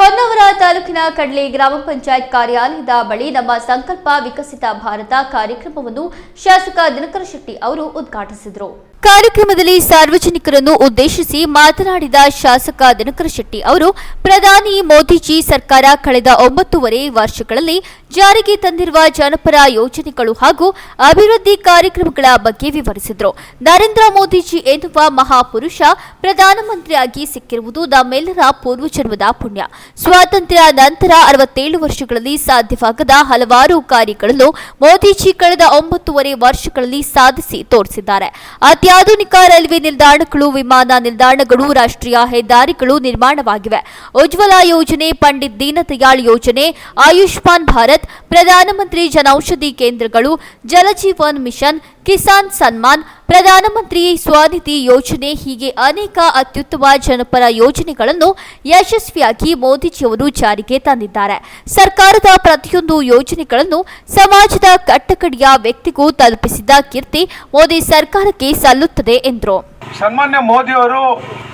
ಹೊನ್ನವರ ತಾಲೂಕಿನ ಕಡ್ಲಿ ಗ್ರಾಮ ಪಂಚಾಯತ್ ಕಾರ್ಯಾಲಯದ ಬಳಿ ನಮ್ಮ ಸಂಕಲ್ಪ ವಿಕಸಿತ ಭಾರತ ಕಾರ್ಯಕ್ರಮವನ್ನು ಶಾಸಕ ದಿನಕರ ಶೆಟ್ಟಿ ಅವರು ಉದ್ಘಾಟಿಸಿದರು. ಕಾರ್ಯಕ್ರಮದಲ್ಲಿ ಸಾರ್ವಜನಿಕರನ್ನು ಉದ್ದೇಶಿಸಿ ಮಾತನಾಡಿದ ಶಾಸಕ ದಿನಕರ ಶೆಟ್ಟಿ ಅವರು, ಪ್ರಧಾನಿ ಮೋದಿಜಿ ಸರ್ಕಾರ ಕಳೆದ ಒಂಬತ್ತೂವರೆ ವರ್ಷಗಳಲ್ಲಿ ಜಾರಿಗೆ ತಂದಿರುವ ಜನಪರ ಯೋಜನೆಗಳು ಹಾಗೂ ಅಭಿವೃದ್ಧಿ ಕಾರ್ಯಕ್ರಮಗಳ ಬಗ್ಗೆ ವಿವರಿಸಿದರು. ನರೇಂದ್ರ ಮೋದಿಜಿ ಎನ್ನುವ ಮಹಾಪುರುಷ ಪ್ರಧಾನಮಂತ್ರಿಯಾಗಿ ಸಿಕ್ಕಿರುವುದು ನಮ್ಮೆಲ್ಲರ ಪೂರ್ವಜನ್ಮದ ಪುಣ್ಯ. ಸ್ವಾತಂತ್ರ್ಯ ನಂತರ ಅರವತ್ತೇಳು ವರ್ಷಗಳಲ್ಲಿ ಸಾಧ್ಯವಾಗದ ಹಲವಾರು ಕಾರ್ಯಗಳನ್ನು ಮೋದಿಜಿ ಕಳೆದ ಒಂಬತ್ತೂವರೆ ವರ್ಷಗಳಲ್ಲಿ ಸಾಧಿಸಿ ತೋರಿಸಿದ್ದಾರೆ. ಅತ್ಯಾಧುನಿಕ ರೈಲ್ವೆ ನಿಲ್ದಾಣಗಳು, ವಿಮಾನ ನಿಲ್ದಾಣಗಳು, ರಾಷ್ಟ್ರೀಯ ಹೆದ್ದಾರಿಗಳು ನಿರ್ಮಾಣವಾಗಿವೆ. ಉಜ್ವಲ ಯೋಜನೆ, ಪಂಡಿತ್ ದೀನದಯಾಳ್ ಯೋಜನೆ, ಆಯುಷ್ಮಾನ್ ಭಾರತ್, ಪ್ರಧಾನಮಂತ್ರಿ ಜನೌಷಧಿ ಕೇಂದ್ರಗಳು, ಜಲಜೀವನ್ ಮಿಷನ್, ಕಿಸಾನ್ ಸನ್ಮಾನ್ ಪ್ರಧಾನಮಂತ್ರಿ ಸ್ವಾನಿಧಿ ಯೋಜನೆ ಹೀಗೆ ಅನೇಕ ಅತ್ಯುತ್ತಮ ಜನಪರ ಯೋಜನೆಗಳನ್ನು ಯಶಸ್ವಿಯಾಗಿ ಮೋದಿಜಿಯವರು ಜಾರಿಗೆ ತಂದಿದ್ದಾರೆ. ಸರ್ಕಾರದ ಪ್ರತಿಯೊಂದು ಯೋಜನೆಗಳನ್ನು ಸಮಾಜದ ಕಟ್ಟಕಡೆಯ ವ್ಯಕ್ತಿಗೂ ತಲುಪಿಸಿದ ಕೀರ್ತಿ ಮೋದಿ ಸರ್ಕಾರಕ್ಕೆ ಸಲ್ಲುತ್ತದೆ ಎಂದರು. ಸನ್ಮಾನ್ಯ ಮೋದಿಯವರು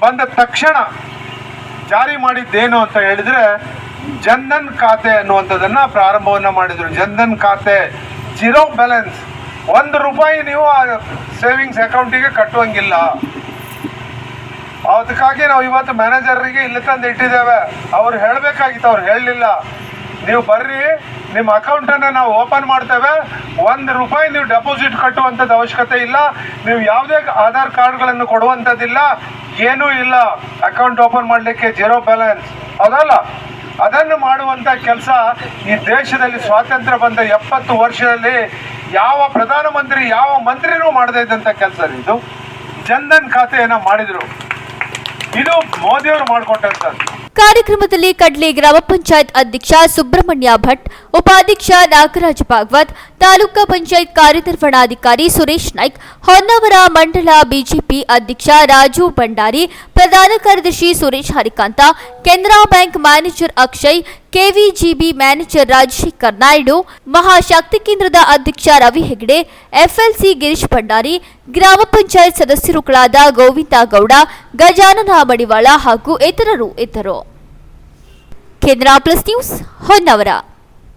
ಬಂದ ತಕ್ಷಣ ಜಾರಿ ಮಾಡಿದ್ದೇನು ಅಂತ ಹೇಳಿದ್ರೆ, ಜನ್ಧನ್ ಖಾತೆ ಅನ್ನುವಂಥದ್ದನ್ನ ಪ್ರಾರಂಭವನ್ನ ಮಾಡಿದ್ರು. ಜನ್ಧನ್ ಖಾತೆ, ಜೀರೋ ಬ್ಯಾಲೆನ್ಸ್. ಒಂದು ರೂಪಾಯಿ ನೀವು ಸೇವಿಂಗ್ಸ್ ಅಕೌಂಟಿಗೆ ಕಟ್ಟುವಂಗಿಲ್ಲ. ಅದಕ್ಕಾಗಿ ನಾವು ಇವತ್ತು ಮ್ಯಾನೇಜರ್ರಿಗೆ ಇಲ್ಲಿ ತಂದು ಇಟ್ಟಿದ್ದೇವೆ. ಅವ್ರು ಹೇಳಬೇಕಾಗಿತ್ತು, ಅವ್ರು ಹೇಳಲಿಲ್ಲ. ನೀವು ಬರ್ರಿ, ನಿಮ್ಮ ಅಕೌಂಟನ್ನು ನಾವು ಓಪನ್ ಮಾಡ್ತೇವೆ. ಒಂದು ರೂಪಾಯಿ ನೀವು ಡೆಪಾಸಿಟ್ ಕಟ್ಟುವಂಥದ್ದು ಅವಶ್ಯಕತೆ ಇಲ್ಲ. ನೀವು ಯಾವುದೇ ಆಧಾರ್ ಕಾರ್ಡ್ಗಳನ್ನು ಕೊಡುವಂಥದ್ದಿಲ್ಲ. ಏನೂ ಇಲ್ಲ. ಅಕೌಂಟ್ ಓಪನ್ ಮಾಡಲಿಕ್ಕೆ ಜೀರೋ ಬ್ಯಾಲೆನ್ಸ್ ಅದಲ್ಲ. ಅದನ್ನು ಮಾಡುವಂಥ ಕೆಲಸ ಈ ದೇಶದಲ್ಲಿ ಸ್ವಾತಂತ್ರ್ಯ ಬಂದ ಎಪ್ಪತ್ತು ವರ್ಷದಲ್ಲಿ ಯಾವ ಪ್ರಧಾನಮಂತ್ರಿ ಯಾವ ಮಂತ್ರಿನೂ ಮಾಡದೇ ಇದ್ದಂಥ ಕೆಲಸ ಇದು. ಜನ್ಧನ್ ಖಾತೆಯನ್ನು ಮಾಡಿದರು. ಇದು ಮೋದಿಯವರು ಮಾಡಿಕೊಟ್ಟಂಥದ್ದು ಕಾರ್ಯಕ್ರಮದಲ್ಲಿ ಕಡ್ಲಿ ಗ್ರಾಮ ಪಂಚಾಯತ್ ಅಧ್ಯಕ್ಷ ಸುಬ್ರಹ್ಮಣ್ಯ ಭಟ್, ಉಪಾಧ್ಯಕ್ಷ ನಾಗರಾಜ್ ಭಾಗವತ್, ತಾಲೂಕಾ ಪಂಚಾಯತ್ ಕಾರ್ಯನಿರ್ವಹಣಾಧಿಕಾರಿ ಸುರೇಶ್ ನಾಯ್ಕ್, ಹೊನ್ನಾವರ ಮಂಡಲ ಬಿಜೆಪಿ ಅಧ್ಯಕ್ಷ ರಾಜು ಭಂಡಾರಿ, ಪ್ರಧಾನ ಕಾರ್ಯದರ್ಶಿ Suresh Harikanta, Canara bank manager Akshay, KVGB manager Rajashekhar Naidu, Mahashakti ಕೇಂದ್ರದ ಅಧ್ಯಕ್ಷ ರವಿ ಹೆಗ್ಡೆ, ಎಫ್ಎಲ್ಸಿ ಗಿರೀಶ್ ಭಂಡಾರಿ ಗ್ರಾಮ ಪಂಚಾಯತ್ ಸದಸ್ಯರುಗಳಾದ ಗೋವಿಂದ ಗೌಡ ಗಜಾನನ ಮಡಿವಾಳ ಹಾಗೂ ಇತರರು ಇದ್ದರು. ಕೇಂದ್ರ ಪ್ಲಸ್ ನ್ಯೂಸ್ ಹೊನ್ನಾವರ.